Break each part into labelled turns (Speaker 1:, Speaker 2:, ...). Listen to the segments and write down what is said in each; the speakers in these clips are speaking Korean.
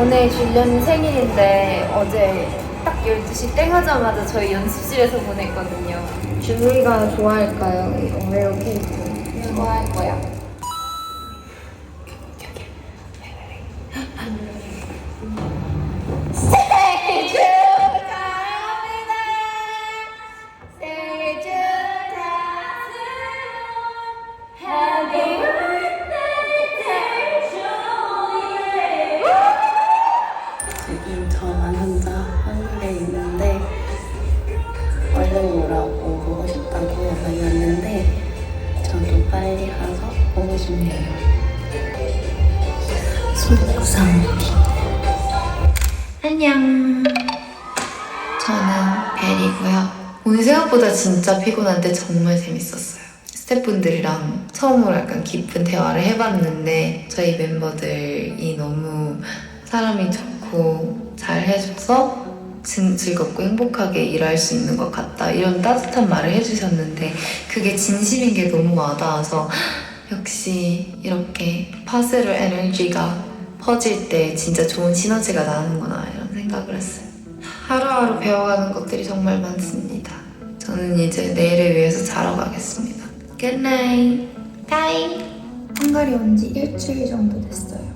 Speaker 1: 오늘 줄리언 생일인데 어제 딱 12시 땡 하자마자 저희 연습실에서 보냈거든요. 준우이가 좋아할까요? 멜로 케이크. 좋아할 거야.
Speaker 2: 안녕. 저는 벨이고요. 오늘 생각보다 진짜 피곤한데 정말 재밌었어요. 스태프분들이랑 처음으로 약간 깊은 대화를 해봤는데 저희 멤버들이 너무 사람이 좋고 잘 해줘서 즐- 즐겁고 행복하게 일할 수 있는 것 같다 이런 따뜻한 말을 해주셨는데 그게 진심인 게 너무 와닿아서 역시 이렇게 파스럴 에너지가 퍼질 때 진짜 좋은 시너지가 나는구나 생각을 했어요. 하루하루 배워가는 것들이 정말 많습니다. 저는 이제 내일을 위해서 자러 가겠습니다. Good night. Bye.
Speaker 3: 헝가리 온 지 일주일 정도 됐어요.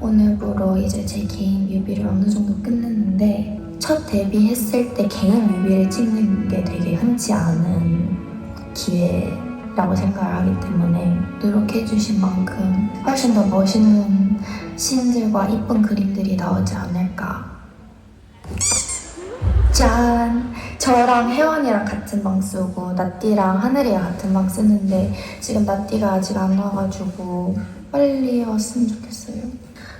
Speaker 3: 오늘부로 이제 제 개인 뮤비를 어느 정도 끝냈는데 첫 데뷔했을 때 개인 뮤비를 찍는 게 되게 흔치 않은 기회라고 생각을 하기 때문에 노력해주신 만큼 훨씬 더 멋있는 시인들과 이쁜 그림들이 나오지 않을까. 짠! 저랑 혜원이랑 같은 방 쓰고 나띠랑 하늘이랑 같은 방 쓰는데 지금 나띠가 아직 안 와가지고 빨리 왔으면 좋겠어요.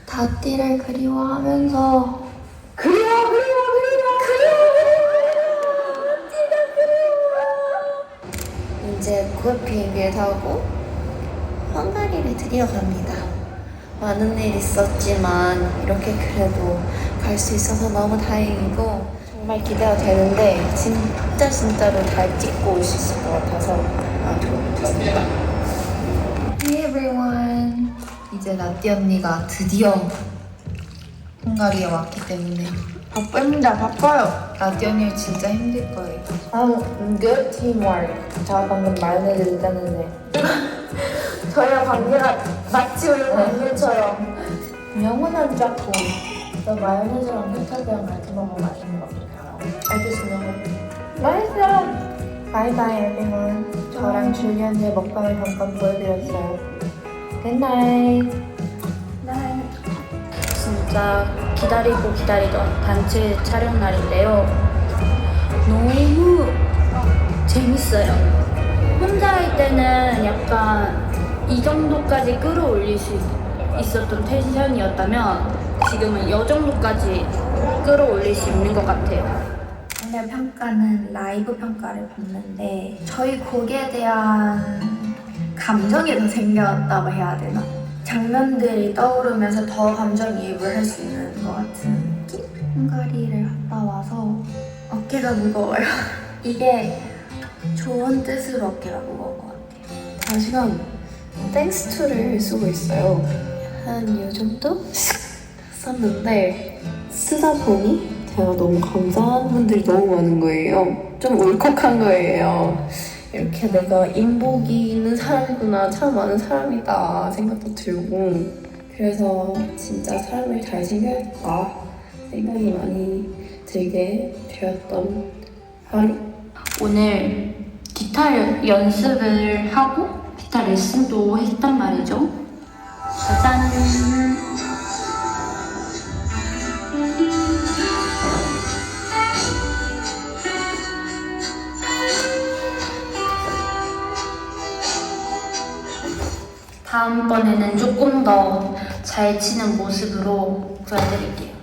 Speaker 3: 나띠를 그리워하면서 그리워 그리워 그리워 그리워 나띠가 그리워
Speaker 4: 이제 곧 비행기를 타고 헝가리를 드디어 갑니다. 많은 일 있었지만 이렇게 그래도 갈 수 있어서 너무 다행이고 정말 기대가 되는데 진짜 진짜로 잘 찍고 올 수 있을 것 같아서 아주 좋습니다.
Speaker 2: Hey everyone. 이제 나띠 언니가 드디어 헝가리에 왔기 때문에
Speaker 1: 바쁩니다. 바빠요.
Speaker 2: 나띠 언니 진짜 힘들 거예요.
Speaker 1: 아, good teamwork. 제가 방금 마요네즈 짰는데 저희랑 관계가 마치 우리 관계처럼 영원한 짝꿍. 저 마요네즈랑 케첩이랑 같이 먹으면 맛있는 것 같아요. 알겠습니다. 맛있어. 바이바이 everyone. 저랑 줄리언의 먹방을 잠깐 보여드렸어요. 굿나잇.
Speaker 5: 진짜 기다리고 기다리던 단체 촬영 날인데요. 너무 재밌어요. 혼자 할 때는 약간 이 정도까지 끌어올릴 수 있었던 텐션이었다면 지금은 이 정도까지 끌어올릴 수 있는 것 같아요.
Speaker 3: 오늘 평가는 라이브 평가를 봤는데 저희 곡에 대한 감정이 더 생겼다고 해야 되나? 장면들이 떠오르면서 더 감정이입을 할 수 있는 것 같은 느낌? 헝가리를 갔다 와서 어깨가 무거워요. 이게 좋은 뜻으로 어깨가 무거운 것 같아요.
Speaker 4: 다시금 땡스 투를 쓰고 있어요. 한 요 정도 썼는데 쓰다 보니 제가 너무 감사한 분들이 너무 많은 거예요. 좀 울컥한 거예요. 이렇게 내가 인복이 있는 사람이구나, 참 많은 사람이다 생각도 들고 그래서 진짜 사람을 잘 챙겨야겠다 생각이 많이 들게 되었던 하루
Speaker 5: 오늘 기타 연습을 하고 기타 레슨도 했단 말이죠. 짜잔! 다음번에는 조금 더 잘 치는 모습으로 보여드릴게요.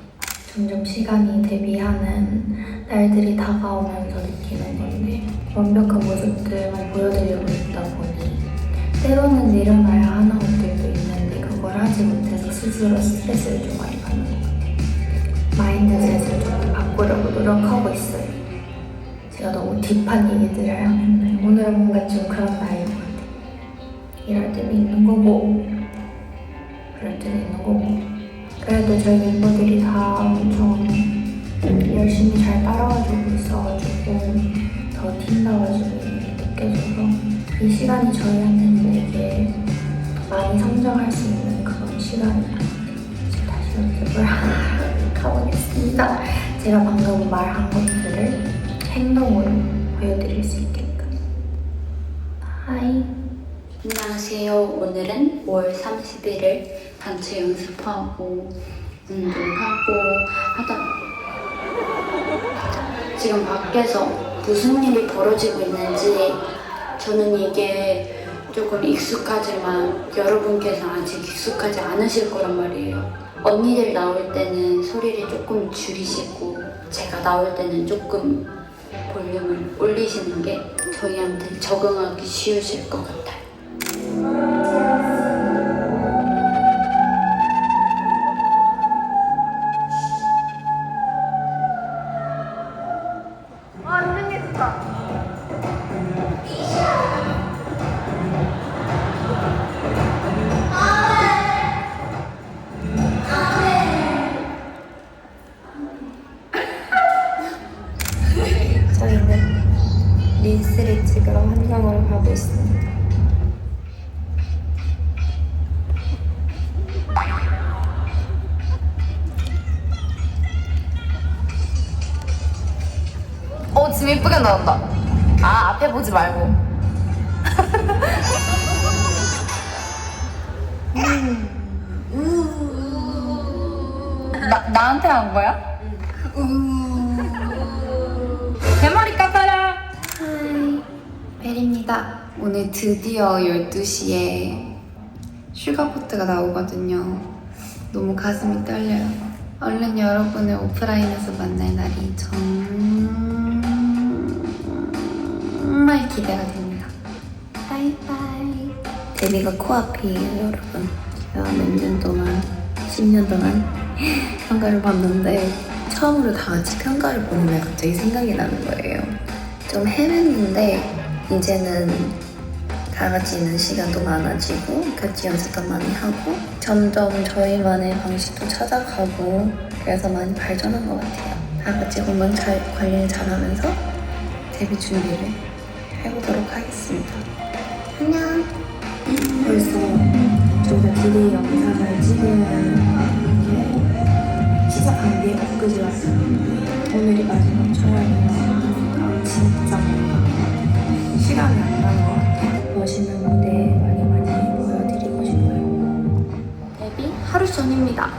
Speaker 3: 점점 시간이 데뷔하는 날들이 다가오면서 느끼는 건데 완벽한 모습들만 보여드리고 있다 보니 때로는 내려놔야 하는 것들도 있는데 그걸 하지 못해서 스스로 스트레스를 좀 많이 받는 것 같아요. 마인드셋을 좀 바꾸려고 노력하고 있어요. 제가 너무 딥한 얘기들을 하는데 오늘은 뭔가 좀 그런 같아요. 일할 때는 있는 거고 그럴 때는 있는 거고 그래도 저희 멤버들이 다 엄청 열심히 잘 따라와주고 있어가지고 더 팀다워짐이 느껴져서 이 시간이 저희한테는 되게 많이 성장할 수 있는 그런. 이제 다시 연습을 가보겠습니다. 제가 방금 말한 것들을 행동으로 보여드릴 수 있게끔. 하이.
Speaker 5: 안녕하세요. 오늘은 5월 31일 단체 연습하고 운동하고 하다 지금 밖에서 무슨 일이 벌어지고 있는지 저는 이게 조금 익숙하지만 여러분께서 아직 익숙하지 않으실 거란 말이에요. 언니들 나올 때는 소리를 조금 줄이시고 제가 나올 때는 조금 볼륨을 올리시는 게 저희한테 적응하기 쉬우실 것 같아요.
Speaker 6: 있습니다.
Speaker 4: 어 지금 예쁘게 나온다. 아 앞에 보지 말고. 나 나한테 한 거야? 대머리 깎아라. 벨입니다. 오늘 드디어 12시에 슈가포트가 나오거든요. 너무 가슴이 떨려요. 얼른 여러분을 오프라인에서 만날 날이 정말 기대가 됩니다. 바이바이. 데뷔가 코앞이에요, 여러분. 제가 몇 년 동안, 10년 동안 평가를 봤는데 처음으로 다 같이 평가를 보는 날 갑자기 생각이 나는 거예요. 좀 헤맸는데 이제는 다 같이 있는 시간도 많아지고 같이 연습도 많이 하고 점점 저희만의 방식도 찾아가고 그래서 많이 발전한 것 같아요. 다 같이 건강 잘 관리를 잘하면서 데뷔 준비를 해보도록 하겠습니다. 안녕.
Speaker 7: 벌써 저희가 디데이 영상을 찍은 게 시작한 게 엊그제 왔어요. 오늘이 마지막 촬영이라 진
Speaker 5: 전입니다.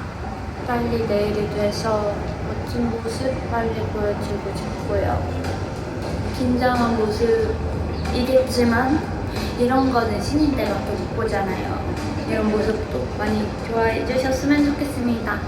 Speaker 5: 빨리 내일이 돼서 멋진 모습 빨리 보여주고 싶고요. 긴장한 모습이겠지만 이런 거는 신인 때밖에 못 보잖아요. 이런 모습도 많이 좋아해 주셨으면 좋겠습니다.